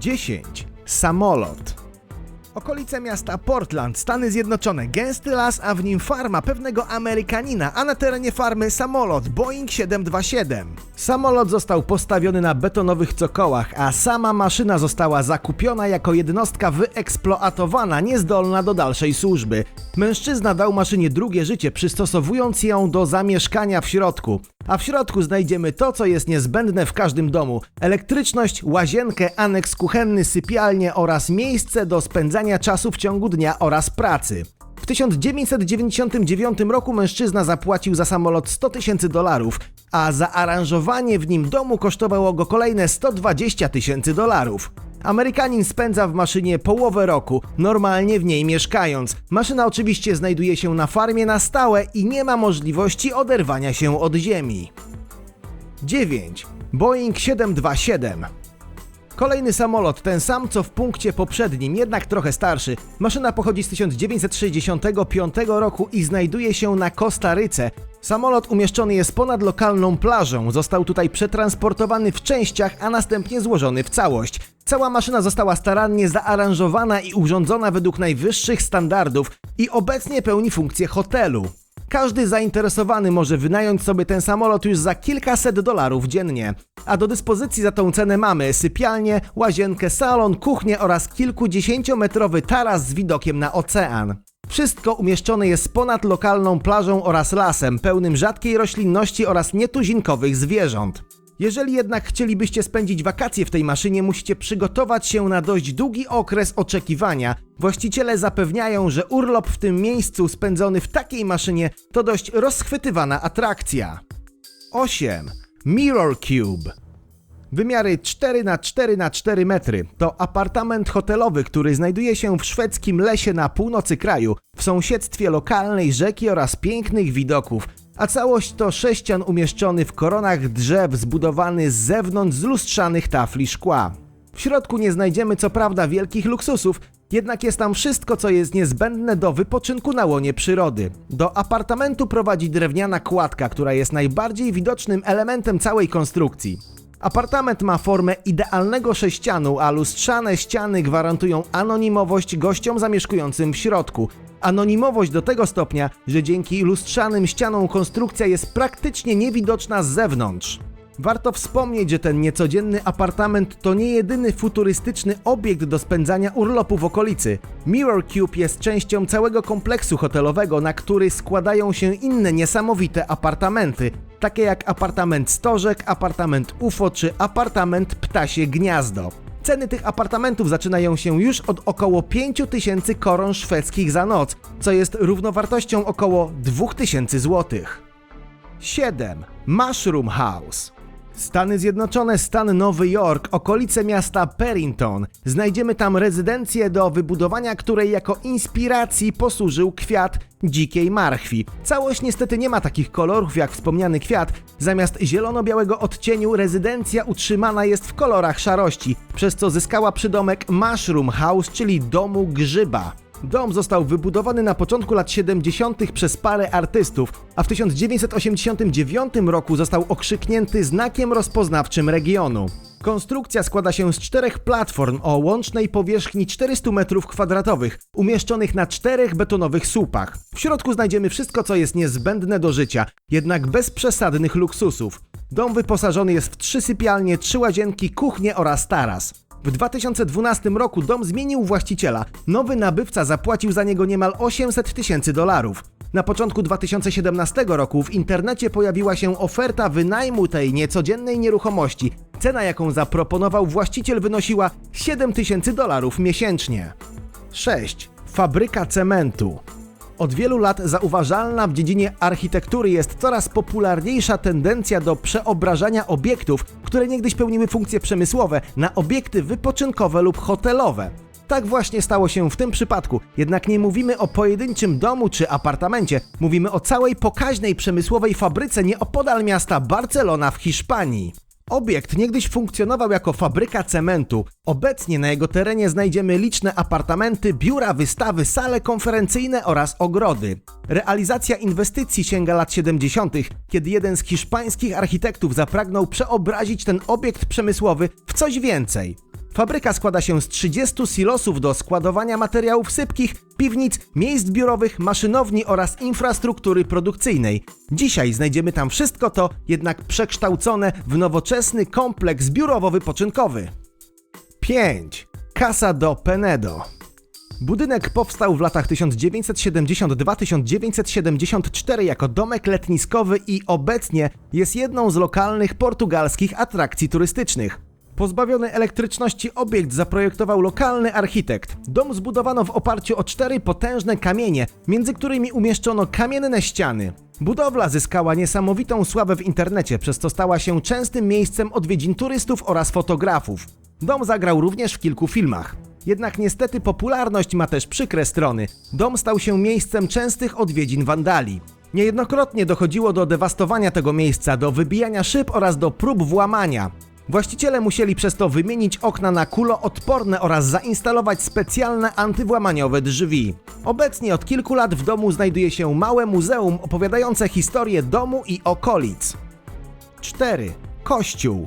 10. Samolot. Okolice miasta Portland, Stany Zjednoczone. Gęsty las, a w nim farma pewnego Amerykanina, a na terenie farmy samolot Boeing 727. Samolot został postawiony na betonowych cokołach, a sama maszyna została zakupiona jako jednostka wyeksploatowana, niezdolna do dalszej służby. Mężczyzna dał maszynie drugie życie, przystosowując ją do zamieszkania w środku. A w środku znajdziemy to, co jest niezbędne w każdym domu: elektryczność, łazienkę, aneks kuchenny, sypialnię oraz miejsce do spędzania czasu w ciągu dnia oraz pracy. W 1999 roku mężczyzna zapłacił za samolot 100 tysięcy dolarów, a zaaranżowanie w nim domu kosztowało go kolejne 120 tysięcy dolarów. Amerykanin spędza w maszynie połowę roku, normalnie w niej mieszkając. Maszyna oczywiście znajduje się na farmie na stałe i nie ma możliwości oderwania się od ziemi. 9. Boeing 727 Kolejny samolot, ten sam co w punkcie poprzednim, jednak trochę starszy. Maszyna pochodzi z 1965 roku i znajduje się na Kostaryce. Samolot umieszczony jest ponad lokalną plażą. Został tutaj przetransportowany w częściach, a następnie złożony w całość. Cała maszyna została starannie zaaranżowana i urządzona według najwyższych standardów i obecnie pełni funkcję hotelu. Każdy zainteresowany może wynająć sobie ten samolot już za kilkaset dolarów dziennie. A do dyspozycji za tą cenę mamy sypialnię, łazienkę, salon, kuchnię oraz kilkudziesięciometrowy taras z widokiem na ocean. Wszystko umieszczone jest ponad lokalną plażą oraz lasem, pełnym rzadkiej roślinności oraz nietuzinkowych zwierząt. Jeżeli jednak chcielibyście spędzić wakacje w tej maszynie, musicie przygotować się na dość długi okres oczekiwania. Właściciele zapewniają, że urlop w tym miejscu spędzony w takiej maszynie to dość rozchwytywana atrakcja. 8. Mirror Cube Wymiary 4 na 4 na 4 metry to apartament hotelowy, który znajduje się w szwedzkim lesie na północy kraju, w sąsiedztwie lokalnej rzeki oraz pięknych widoków, a całość to sześcian umieszczony w koronach drzew zbudowany z zewnątrz z lustrzanych tafli szkła. W środku nie znajdziemy co prawda wielkich luksusów, jednak jest tam wszystko, co jest niezbędne do wypoczynku na łonie przyrody. Do apartamentu prowadzi drewniana kładka, która jest najbardziej widocznym elementem całej konstrukcji. Apartament ma formę idealnego sześcianu, a lustrzane ściany gwarantują anonimowość gościom zamieszkującym w środku. Anonimowość do tego stopnia, że dzięki lustrzanym ścianom konstrukcja jest praktycznie niewidoczna z zewnątrz. Warto wspomnieć, że ten niecodzienny apartament to nie jedyny futurystyczny obiekt do spędzania urlopu w okolicy. Mirror Cube jest częścią całego kompleksu hotelowego, na który składają się inne niesamowite apartamenty, takie jak apartament Stożek, apartament UFO czy apartament Ptasie Gniazdo. Ceny tych apartamentów zaczynają się już od około 5000 koron szwedzkich za noc, co jest równowartością około 2000 zł. 7. Mushroom House Stany Zjednoczone, stan Nowy Jork, okolice miasta Perrington. Znajdziemy tam rezydencję, do wybudowania której jako inspiracji posłużył kwiat dzikiej marchwi. Całość niestety nie ma takich kolorów jak wspomniany kwiat. Zamiast zielono-białego odcieniu rezydencja utrzymana jest w kolorach szarości, przez co zyskała przydomek Mushroom House, czyli domu grzyba. Dom został wybudowany na początku lat 70. przez parę artystów, a w 1989 roku został okrzyknięty znakiem rozpoznawczym regionu. Konstrukcja składa się z czterech platform o łącznej powierzchni 400 m2, umieszczonych na czterech betonowych słupach. W środku znajdziemy wszystko, co jest niezbędne do życia, jednak bez przesadnych luksusów. Dom wyposażony jest w trzy sypialnie, trzy łazienki, kuchnię oraz taras. W 2012 roku dom zmienił właściciela. Nowy nabywca zapłacił za niego niemal 800 tysięcy dolarów. Na początku 2017 roku w internecie pojawiła się oferta wynajmu tej niecodziennej nieruchomości. Cena, jaką zaproponował właściciel, wynosiła 7 tysięcy dolarów miesięcznie. 6. Fabryka cementu. Od wielu lat zauważalna w dziedzinie architektury jest coraz popularniejsza tendencja do przeobrażania obiektów, które niegdyś pełniły funkcje przemysłowe, na obiekty wypoczynkowe lub hotelowe. Tak właśnie stało się w tym przypadku, jednak nie mówimy o pojedynczym domu czy apartamencie, mówimy o całej pokaźnej przemysłowej fabryce nieopodal miasta Barcelona w Hiszpanii. Obiekt niegdyś funkcjonował jako fabryka cementu. Obecnie na jego terenie znajdziemy liczne apartamenty, biura, wystawy, sale konferencyjne oraz ogrody. Realizacja inwestycji sięga lat 70., kiedy jeden z hiszpańskich architektów zapragnął przeobrazić ten obiekt przemysłowy w coś więcej. Fabryka składa się z 30 silosów do składowania materiałów sypkich, piwnic, miejsc biurowych, maszynowni oraz infrastruktury produkcyjnej. Dzisiaj znajdziemy tam wszystko to, jednak przekształcone w nowoczesny kompleks biurowo-wypoczynkowy. 5. Casa do Penedo. Budynek powstał w latach 1972-1974 jako domek letniskowy i obecnie jest jedną z lokalnych portugalskich atrakcji turystycznych. Pozbawiony elektryczności obiekt zaprojektował lokalny architekt. Dom zbudowano w oparciu o cztery potężne kamienie, między którymi umieszczono kamienne ściany. Budowla zyskała niesamowitą sławę w internecie, przez co stała się częstym miejscem odwiedzin turystów oraz fotografów. Dom zagrał również w kilku filmach. Jednak niestety popularność ma też przykre strony. Dom stał się miejscem częstych odwiedzin wandali. Niejednokrotnie dochodziło do dewastowania tego miejsca, do wybijania szyb oraz do prób włamania. Właściciele musieli przez to wymienić okna na kuloodporne oraz zainstalować specjalne antywłamaniowe drzwi. Obecnie od kilku lat w domu znajduje się małe muzeum opowiadające historię domu i okolic. 4. Kościół.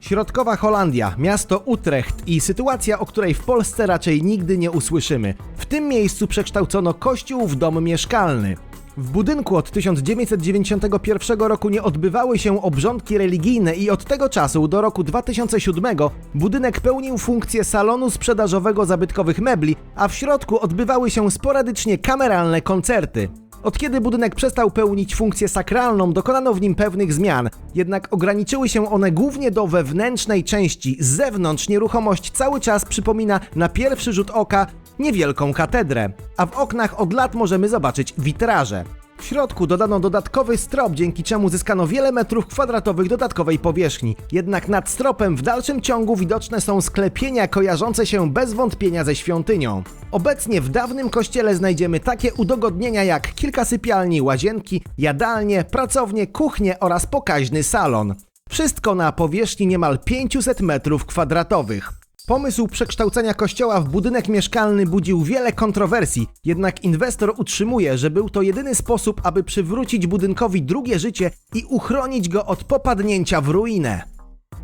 Środkowa Holandia, miasto Utrecht i sytuacja, o której w Polsce raczej nigdy nie usłyszymy. W tym miejscu przekształcono kościół w dom mieszkalny. W budynku od 1991 roku nie odbywały się obrządki religijne i od tego czasu do roku 2007 budynek pełnił funkcję salonu sprzedażowego zabytkowych mebli, a w środku odbywały się sporadycznie kameralne koncerty. Od kiedy budynek przestał pełnić funkcję sakralną, dokonano w nim pewnych zmian, jednak ograniczyły się one głównie do wewnętrznej części. Z zewnątrz nieruchomość cały czas przypomina na pierwszy rzut oka niewielką katedrę, a w oknach od lat możemy zobaczyć witraże. W środku dodano dodatkowy strop, dzięki czemu zyskano wiele metrów kwadratowych dodatkowej powierzchni. Jednak nad stropem w dalszym ciągu widoczne są sklepienia kojarzące się bez wątpienia ze świątynią. Obecnie w dawnym kościele znajdziemy takie udogodnienia jak kilka sypialni, łazienki, jadalnie, pracownie, kuchnie oraz pokaźny salon. Wszystko na powierzchni niemal 500 metrów kwadratowych. Pomysł przekształcenia kościoła w budynek mieszkalny budził wiele kontrowersji, jednak inwestor utrzymuje, że był to jedyny sposób, aby przywrócić budynkowi drugie życie i uchronić go od popadnięcia w ruinę.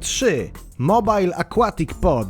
3. Mobile Aquatic Pod.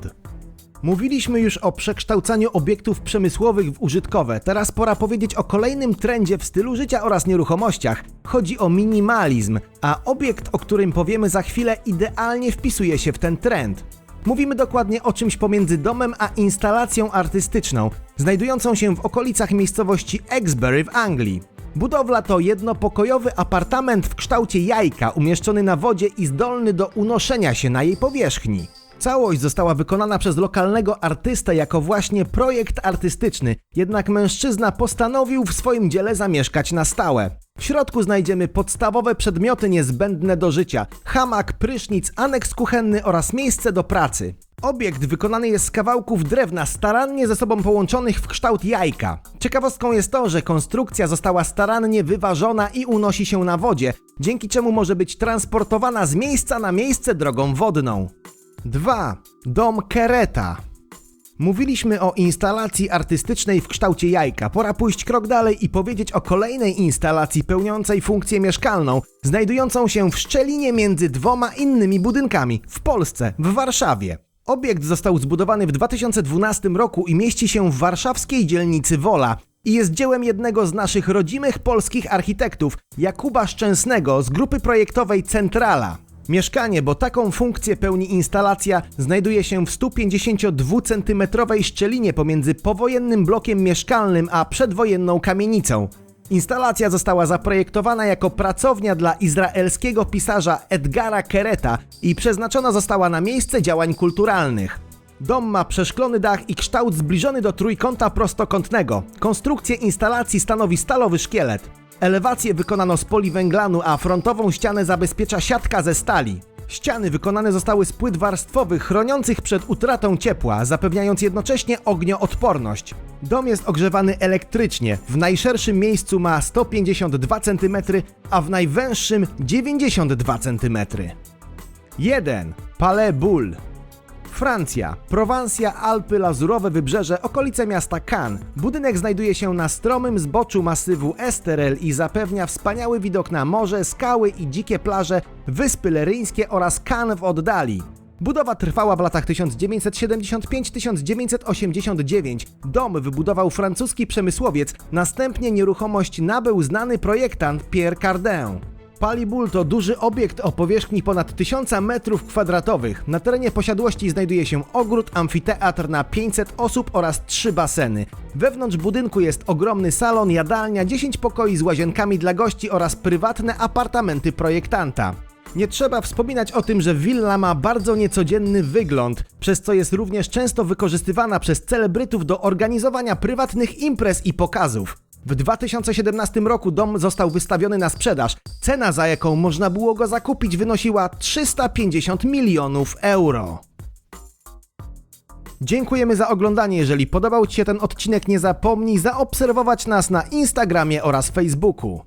Mówiliśmy już o przekształcaniu obiektów przemysłowych w użytkowe. Teraz pora powiedzieć o kolejnym trendzie w stylu życia oraz nieruchomościach. Chodzi o minimalizm, a obiekt, o którym powiemy za chwilę, idealnie wpisuje się w ten trend. Mówimy dokładnie o czymś pomiędzy domem a instalacją artystyczną, znajdującą się w okolicach miejscowości Exbury w Anglii. Budowla to jednopokojowy apartament w kształcie jajka, umieszczony na wodzie i zdolny do unoszenia się na jej powierzchni. Całość została wykonana przez lokalnego artystę jako właśnie projekt artystyczny, jednak mężczyzna postanowił w swoim dziele zamieszkać na stałe. W środku znajdziemy podstawowe przedmioty niezbędne do życia: hamak, prysznic, aneks kuchenny oraz miejsce do pracy. Obiekt wykonany jest z kawałków drewna starannie ze sobą połączonych w kształt jajka. Ciekawostką jest to, że konstrukcja została starannie wyważona i unosi się na wodzie, dzięki czemu może być transportowana z miejsca na miejsce drogą wodną. 2. Dom Kereta. Mówiliśmy o instalacji artystycznej w kształcie jajka. Pora pójść krok dalej i powiedzieć o kolejnej instalacji pełniącej funkcję mieszkalną, znajdującą się w szczelinie między dwoma innymi budynkami w Polsce, w Warszawie. Obiekt został zbudowany w 2012 roku i mieści się w warszawskiej dzielnicy Wola i jest dziełem jednego z naszych rodzimych polskich architektów, Jakuba Szczęsnego z grupy projektowej Centrala. Mieszkanie, bo taką funkcję pełni instalacja, znajduje się w 152 cm szczelinie pomiędzy powojennym blokiem mieszkalnym a przedwojenną kamienicą. Instalacja została zaprojektowana jako pracownia dla izraelskiego pisarza Edgara Kereta i przeznaczona została na miejsce działań kulturalnych. Dom ma przeszklony dach i kształt zbliżony do trójkąta prostokątnego. Konstrukcję instalacji stanowi stalowy szkielet. Elewację wykonano z poliwęglanu, a frontową ścianę zabezpiecza siatka ze stali. Ściany wykonane zostały z płyt warstwowych chroniących przed utratą ciepła, zapewniając jednocześnie ognioodporność. Dom jest ogrzewany elektrycznie. W najszerszym miejscu ma 152 cm, a w najwęższym 92 cm. 1. Palais Bull Francja, Prowansja, Alpy, Lazurowe Wybrzeże, okolice miasta Cannes. Budynek znajduje się na stromym zboczu masywu Esterel i zapewnia wspaniały widok na morze, skały i dzikie plaże, wyspy leryńskie oraz Cannes w oddali. Budowa trwała w latach 1975-1989. Dom wybudował francuski przemysłowiec, następnie nieruchomość nabył znany projektant Pierre Cardin. Palibul to duży obiekt o powierzchni ponad 1000 m2. Na terenie posiadłości znajduje się ogród, amfiteatr na 500 osób oraz trzy baseny. Wewnątrz budynku jest ogromny salon, jadalnia, 10 pokoi z łazienkami dla gości oraz prywatne apartamenty projektanta. Nie trzeba wspominać o tym, że willa ma bardzo niecodzienny wygląd, przez co jest również często wykorzystywana przez celebrytów do organizowania prywatnych imprez i pokazów. W 2017 roku dom został wystawiony na sprzedaż. Cena, za jaką można było go zakupić, wynosiła 350 milionów euro. Dziękujemy za oglądanie. Jeżeli podobał Ci się ten odcinek, nie zapomnij zaobserwować nas na Instagramie oraz Facebooku.